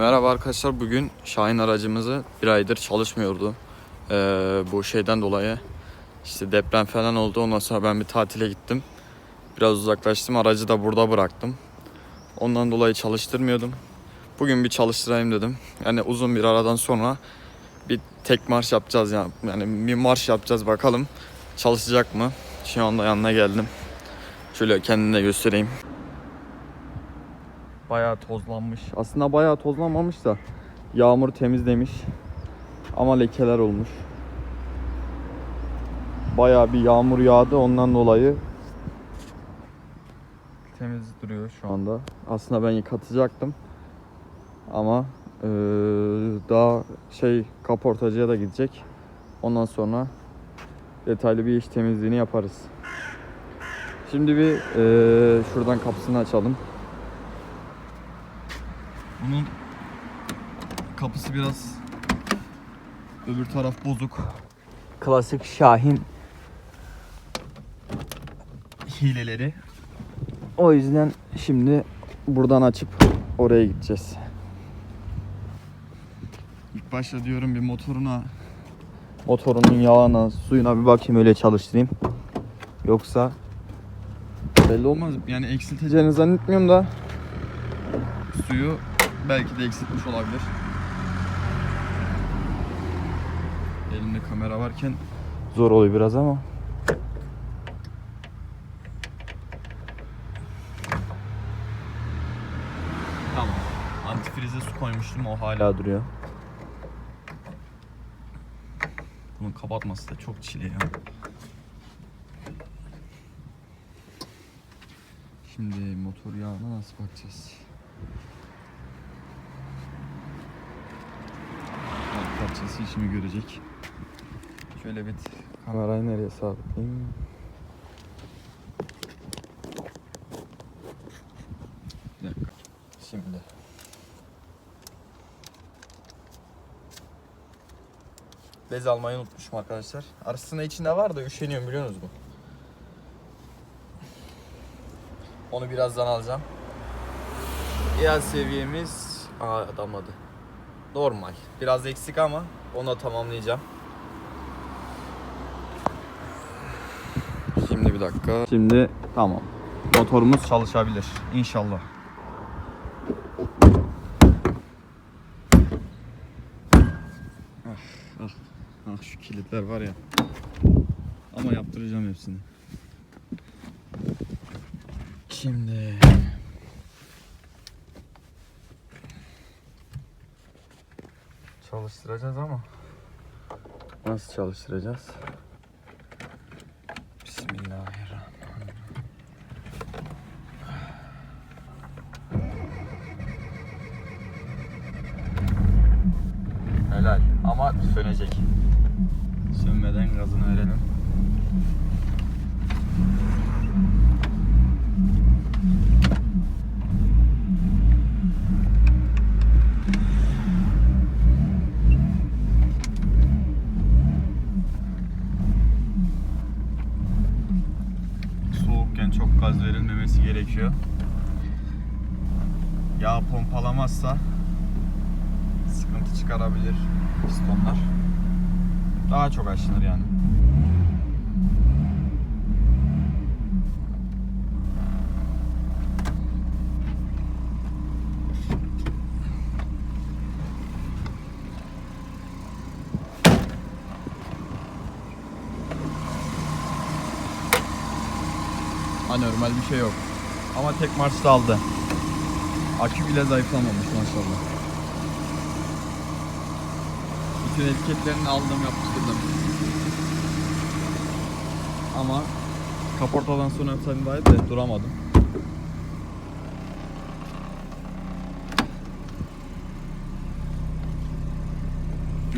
Merhaba arkadaşlar bugün Şahin aracımızı bir aydır çalışmıyordu. Ee, bu şeyden dolayı işte deprem falan oldu ondan sonra ben bir tatile gittim. Biraz uzaklaştım aracı da burada bıraktım. Ondan dolayı çalıştırmıyordum. Bugün bir çalıştırayım dedim. Yani uzun bir aradan sonra bir tek marş yapacağız yani. Yani bir marş yapacağız bakalım çalışacak mı? Şu anda yanına geldim. Şöyle kendine göstereyim. Bayağı tozlanmış. Aslında bayağı tozlanmamış da yağmur temizlemiş. Ama lekeler olmuş. Bayağı bir yağmur yağdı ondan dolayı temiz duruyor şu anda. Aslında ben yıkatacaktım. Ama eee, daha şey kaportacıya da gidecek. Ondan sonra detaylı bir iş temizliğini yaparız. Şimdi bir eee, şuradan kapısını açalım. Bunun kapısı biraz öbür taraf bozuk. Klasik Şahin hileleri. O yüzden şimdi buradan açıp oraya gideceğiz. İlk başta diyorum bir motoruna motorunun yağına, suyuna bir bakayım öyle çalıştırayım. Yoksa belli olmaz. Yani eksilteceğini zannetmiyorum da suyu belki de eksiltmiş olabilir. Elimde kamera varken zor oluyor biraz ama. Tamam. Antifrize su koymuştum o hala duruyor. Bunun kapatması da çok çile ya. Şimdi motor yağına nasıl bakacağız? Parçası işimi görecek. Şöyle bir kamerayı nereye sabitleyeyim? Bir dakika. Şimdi. Bez almayı unutmuşum arkadaşlar. Aslında içinde var da üşeniyorum biliyorsunuz mu? Onu birazdan alacağım. İHA seviyemiz Aa adamladı. Normal. Biraz eksik ama onu tamamlayacağım. Şimdi bir dakika. Şimdi tamam. Motorumuz çalışabilir inşallah. Ah, ah, ah şu kilitler var ya. Ama yaptıracağım hepsini. Şimdi çalıştıracağız ama nasıl çalıştıracağız? Bismillahirrahmanirrahim. Helal ama sönecek. Sönmeden gazını verelim. Çok gaz verilmemesi gerekiyor. Yağ pompalamazsa sıkıntı çıkarabilir pistonlar. Daha çok aşınır yani. Anormal bir şey yok. Ama tek marşta aldı. Akü bile zayıflamamış maşallah. Bütün etiketlerini aldım yapıştırdım. Ama kaportadan sonra de duramadım.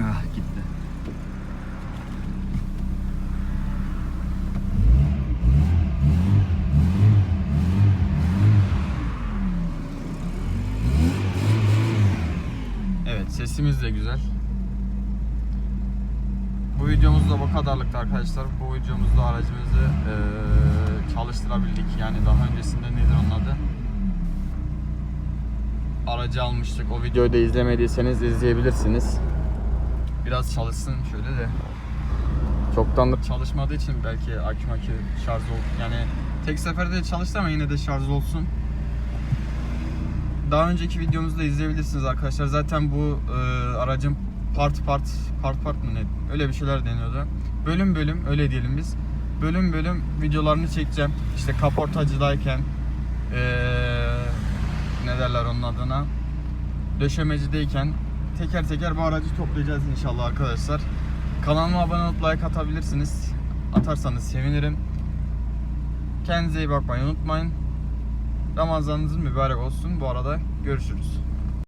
Ah gitti. Sesimiz de güzel. Bu videomuz da bu kadarlıktı arkadaşlar. Bu videomuzda aracımızı eee, çalıştırabildik. Yani daha öncesinde nedir onun adı? aracı almıştık. O videoyu da izlemediyseniz izleyebilirsiniz. Biraz çalışsın şöyle de. Çoktandır çalışmadığı için belki akü makü şarj ol. Yani tek seferde çalıştı ama yine de şarj olsun. Daha önceki videomuzu da izleyebilirsiniz arkadaşlar. Zaten bu e, aracın part part part part mı ne? Öyle bir şeyler deniyordu. Bölüm bölüm öyle diyelim biz. Bölüm bölüm videolarını çekeceğim. İşte kaportacıdayken e, ne derler onun adına döşemecideyken teker teker bu aracı toplayacağız inşallah arkadaşlar. Kanalıma abone olup like atabilirsiniz. Atarsanız sevinirim. Kendinize iyi bakmayı unutmayın. Ramazanınız mübarek olsun. Bu arada görüşürüz.